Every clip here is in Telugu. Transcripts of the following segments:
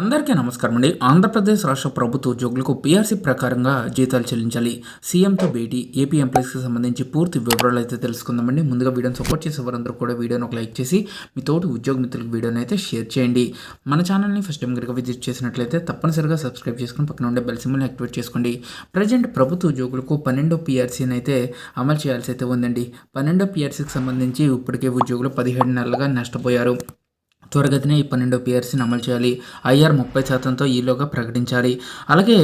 అందరికీ నమస్కారం అండి. ఆంధ్రప్రదేశ్ రాష్ట్ర ప్రభుత్వ ఉద్యోగులకు పీఆర్సీ ప్రకారంగా జీతాలు చెల్లించాలి. సీఎంతో భేటీ ఏపీ ఎంప్లాయీస్కి సంబంధించి పూర్తి వివరాలు అయితే తెలుసుకుందామండి. ముందుగా వీడియోని సపోర్ట్ చేసే వారందరూ కూడా వీడియోని ఒక లైక్ చేసి మీ తోటి ఉద్యోగ మిత్రులకు వీడియోని అయితే షేర్ చేయండి. మన ఛానల్ని ఫస్ట్ టైం కనుక విజిట్ చేసినట్లయితే తప్పనిసరిగా సబ్స్క్రైబ్ చేసుకుని పక్కన ఉండే బెల్ సింబల్ని యాక్టివేట్ చేసుకోండి. ప్రజెంట్ ప్రభుత్వ ఉద్యోగులకు పన్నెండో పీఆర్సీని అయితే అమలు చేయాల్సి అయితే ఉందండి. పన్నెండో పీఆర్సీకి సంబంధించి ఇప్పటికే ఉద్యోగులు పదిహేడు నెలలుగా నష్టపోయారు. త్వరగతినే ఈ పన్నెండో పిఆర్సీని అమలు చేయాలి. ఐఆర్ ముప్పై శాతంతో ఈలోగా ప్రకటించాలి. అలాగే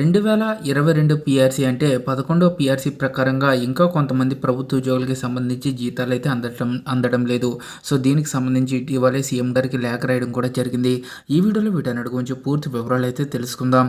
రెండు వేల ఇరవై రెండు పిఆర్సీ అంటే పదకొండో పిఆర్సీ ప్రకారంగా ఇంకా కొంతమంది ప్రభుత్వ ఉద్యోగులకి సంబంధించి జీతాలు అయితే అందడం అందడం లేదు. సో దీనికి సంబంధించి ఇటీవలే సీఎం గారికి లేఖ రాయడం కూడా జరిగింది. ఈ వీడియోలో వీటన్నిటి గురించి పూర్తి వివరాలు అయితే తెలుసుకుందాం.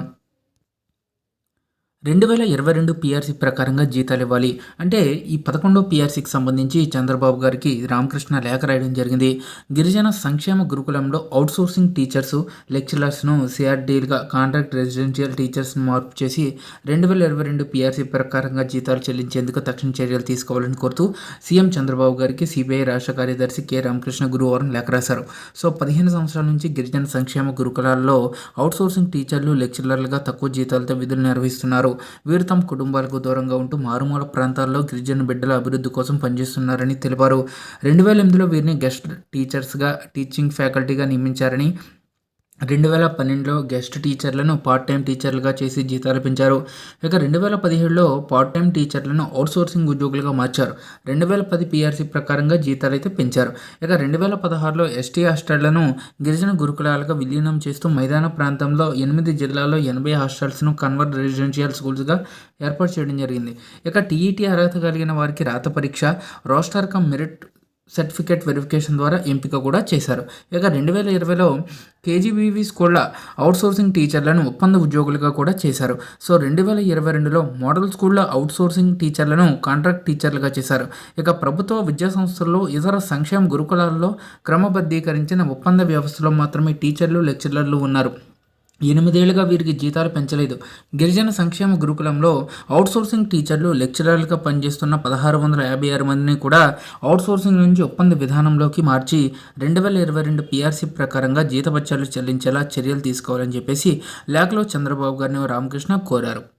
రెండు వేల ఇరవై రెండు పీఆర్సీ ప్రకారంగా జీతాలు ఇవ్వాలి. అంటే ఈ పదకొండో పీఆర్సీకి సంబంధించి చంద్రబాబు గారికి రామకృష్ణ లేఖ రాయడం జరిగింది. గిరిజన సంక్షేమ గురుకులంలో అవుట్సోర్సింగ్ టీచర్స్ లెక్చరర్స్ను సిఆర్డీలుగా కాంట్రాక్ట్ రెసిడెన్షియల్ టీచర్స్ను మార్పు చేసి రెండు వేల ఇరవై రెండు పీఆర్సీ ప్రకారంగా జీతాలు చెల్లించేందుకు తక్షణ చర్యలు తీసుకోవాలని కోరుతూ సీఎం చంద్రబాబు గారికి సిబిఐ రాష్ట్ర కార్యదర్శి కె రామకృష్ణ గురువారం లేఖ రాశారు. సో పదిహేను సంవత్సరాల నుంచి గిరిజన సంక్షేమ గురుకులాల్లో అవుట్సోర్సింగ్ టీచర్లు లెక్చరర్లుగా తక్కువ జీతాలతో విధులు నిర్వహిస్తున్నారు. వీరు తమ కుటుంబాలకు దూరంగా ఉంటూ మారుమూల ప్రాంతాల్లో గిరిజన బిడ్డల అభివృద్ధి కోసం పనిచేస్తున్నారని తెలిపారు. రెండు వేల ఎనిమిదిలో వీరిని గెస్ట్ టీచర్స్గా టీచింగ్ ఫ్యాకల్టీగా నియమించారని రెండు వేల పన్నెండులో గెస్ట్ టీచర్లను పార్ట్ టైం టీచర్లుగా చేసి జీతాలు పెంచారు. ఇక రెండు వేల పదిహేడులో పార్ట్ టైం టీచర్లను అవుట్సోర్సింగ్ ఉద్యోగులుగా మార్చారు. రెండు వేల పది పీఆర్సీ ప్రకారంగా జీతాలు అయితే పెంచారు. ఇక రెండు వేల పదహారులో ఎస్టీ హాస్టళ్ళను గిరిజన గురుకులాలుగా విలీనం చేస్తూ మైదాన ప్రాంతంలో ఎనిమిది జిల్లాల్లో ఎనభై హాస్టల్స్ను కన్వర్ట్ రెసిడెన్షియల్ స్కూల్స్గా ఏర్పాటు చేయడం జరిగింది. ఇక టీఈటీ అర్హత కలిగిన వారికి రాత పరీక్ష roster cum merit certificate verification ద్వారా ఎంపిక కూడా చేశారు. ఇక రెండు వేల ఇరవైలో కేజీబీవీ స్కూళ్ళ అవుట్సోర్సింగ్ టీచర్లను ఒప్పంద ఉద్యోగులుగా కూడా చేశారు. సో రెండు వేల ఇరవై రెండులో మోడల్ స్కూళ్ళ అవుట్సోర్సింగ్ టీచర్లను కాంట్రాక్ట్ టీచర్లుగా చేశారు. ఇక ప్రభుత్వ విద్యా సంస్థల్లో ఇతర సంక్షేమ గురుకులాల్లో క్రమబద్ధీకరించిన ఒప్పంద వ్యవస్థలో మాత్రమే టీచర్లు లెక్చరర్లు ఉన్నారు. ఎనిమిదేళ్ళుగా వీరికి జీతాలు పెంచలేదు. గిరిజన సంక్షేమ గురుకులంలో అవుట్సోర్సింగ్ టీచర్లు లెక్చరర్లుగా పనిచేస్తున్న పదహారు వందల యాభై ఆరు మందిని కూడా అవుట్సోర్సింగ్ నుంచి ఒప్పంద విధానంలోకి మార్చి రెండు వేల ఇరవై రెండు పీఆర్సీ ప్రకారంగా జీతభత్యాలు చెల్లించేలా చర్యలు తీసుకోవాలని చెప్పేసి లేఖలో చంద్రబాబు గారిని రామకృష్ణ కోరారు.